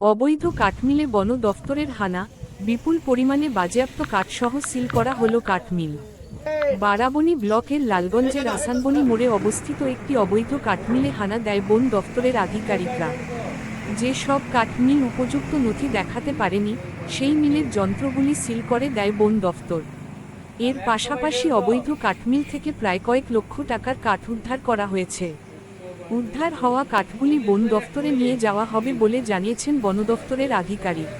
অবৈধ কাঠমিলে বন দফতরের হানা, বিপুল পরিমাণে বাজেয়াপ্ত কাঠসহ সিল করা হল কাঠমিল। বারাবণী ব্লকের লালগঞ্জের আসানবনি মোড়ে অবস্থিত একটি অবৈধ কাঠমিলে হানা দেয় বন দফতরের আধিকারিকরা। যে সব কাঠমিল উপযুক্ত নথি দেখাতে পারেনি, সেই মিলের যন্ত্রগুলি সিল করে দেয় বন দফতর। এর পাশাপাশি অবৈধ কাঠমিল থেকে প্রায় কয়েক লক্ষ টাকার কাঠ উদ্ধার করা হয়েছে। উদ্ধার হওয়া কাঠগুলি বন দফতরে নিয়ে যাওয়া হবে বলে জানিয়েছেন বন দফতরের আধিকারিক।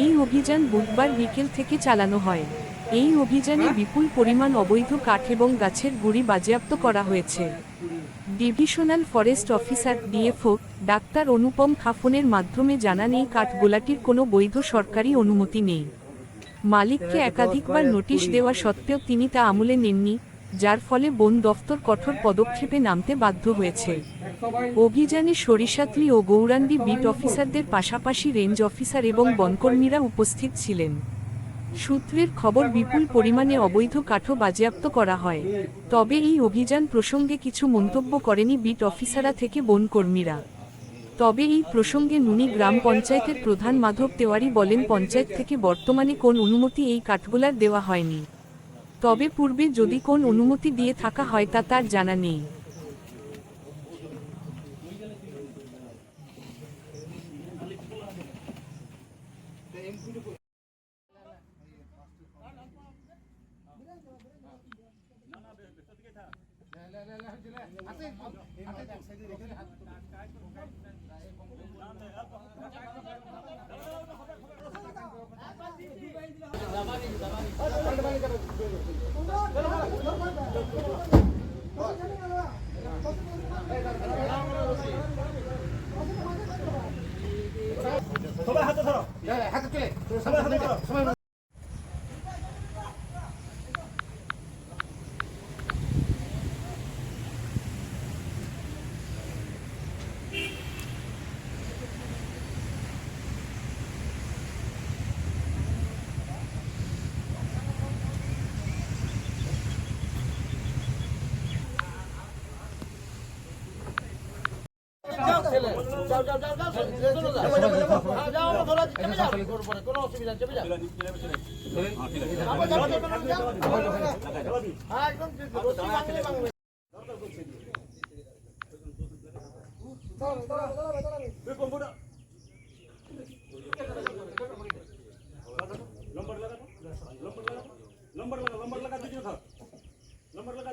এই অভিযান বুধবার বিকেল থেকে চালানো হয়। এই অভিযানে বিপুল পরিমাণ অবৈধ কাঠ এবং গাছের গুড়ি বাজেয়াপ্ত করা হয়েছে। Divisional forest officer DFO doctor Anupam খাফনের মাধ্যমে জানান এই কাঠগোলাটির কোনো বৈধ সরকারি অনুমতি নেই। মালিককে একাধিকবার নোটিশ দেওয়া সত্ত্বেও তিনি তা আমলে নেননি। যার ফলে বন দফতর কঠোর পদক্ষেপে নামতে বাধ্য হয়েছে। অভিযানে সরিষাতলি ও গৌরান্ডি বিট অফিসারদের পাশাপাশি রেঞ্জ অফিসার এবং বনকর্মীরা উপস্থিত ছিলেন। সূত্রের খবর, বিপুল পরিমাণে অবৈধ কাঠও বাজেয়াপ্ত করা হয়। তবে এই অভিযান প্রসঙ্গে কিছু মন্তব্য করেনি বিট অফিসাররা থেকে বনকর্মীরা। তবে এই প্রসঙ্গে নুনি গ্রাম পঞ্চায়েতের প্রধান মাধব তেওয়ারি বলেন, পঞ্চায়েত থেকে বর্তমানে কোন অনুমতি এই কাঠগোলার দেওয়া হয়নি। তবে পূর্বে যদি কোন অনুমতি দিয়ে থাকা হয় তা তার জানা নেই। না না না 도발 하트 서로. 야, 하트 끼리. 도발 하트 서로. নম্বর লাগা নম্বর লাগা নম্বর লাগা নম্বর লাগা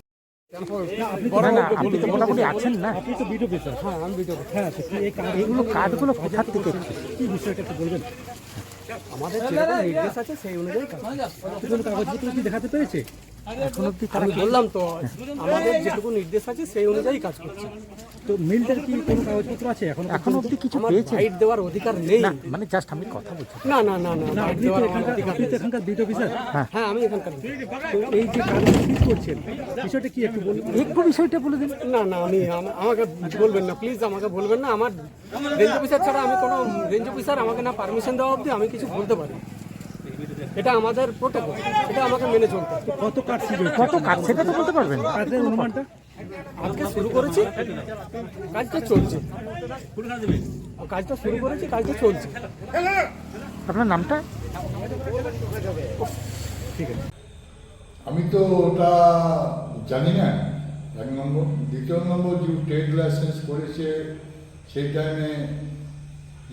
আপনি তো মোটামুটি আছেন না? আপনি তো বিডিও হ্যাঁ আমি হ্যাঁ এগুলো কার্ডগুলো কোথা থেকে কি বিষয়টা একটু বলবেন? আমাদের যেরকম নির্দেশ আছে সেই অনুযায়ী কাগজপত্র কি দেখাতে পেরেছে? এখন অব্দি তারা আমি বললাম তো আমাদের যেটুকু নির্দেশ আছে সেই অনুযায়ী কাজ করছে। তো মিলটার কি কোনো কাগজপত্র আছে এখন এখন অব্দি কিছু আমার পেয়েছে? গাইড দেওয়ার অধিকার নেই। না মানে জাস্ট আমি কথা বলছি। না না না না না আপনি তো এখানকার আপনি তো এখানকার অফিসার হ্যাঁ। আমি এখানকার তো এই যে ঠিক করছেন বিষয়টা কি একটু বলুন? একটু বিষয়টা বলে দিন। না না আমি আমাকে বলবেন না প্লিজ আমাকে বলবেন না। আমার রেঞ্জ অফিসার ছাড়া আমি কোনো রেঞ্জ অফিসার আমাকে না পারমিশন দেওয়া অবধি আমি কিছু বলতে পারি? এটা আমাদের প্রোটোকল এটা আমাকে মেনে চলতে কত কাজ ছিল? কত কাজ সেটা তো বলতে পারবেন। কাজের অনুমানটা? আজকে শুরু করেছি কাজটা চলছে। কাজটা শুরু করেছি কাজটা চলছে। আপনার নামটা? ঠিক আছে আমি তো ওটা জানি না। এক নম্বর। দ্বিতীয় নম্বর যে ট্রেড লাইসেন্স করেছে সেই টাইমে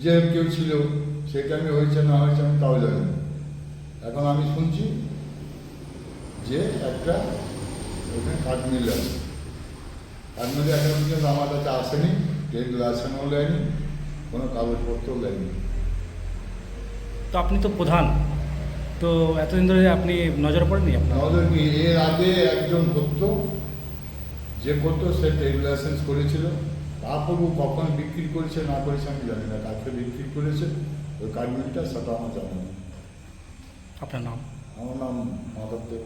যে কেউ ছিল সেই টাইমে হয়েছে না হয়েছে আমি তাও জানি। এখন আমি শুনছি যে একটা ওখানে কাঠমিল আছে। কাঠমিল এখন পর্যন্ত আমার কাছে আসেনি ট্রেড লাইসেন্সও নেয়নি কোনো কাগজপত্রও নেয়নি তো আপনি তো প্রধান। তো এতদিন ধরে আপনি নজর পড়েনি আপনার? আমাদের কি এর আগে একজন করতো যে করতো সে ট্রেড লাইসেন্স করেছিল। তারপর ও কখন বিক্রি করেছে না করেছে আমি জানি না। কাকে বিক্রি করেছে ওই কার্ডমিলটা সেটা আমার জানা নেই। আপনার নাম? আমার নাম মাধব দেব।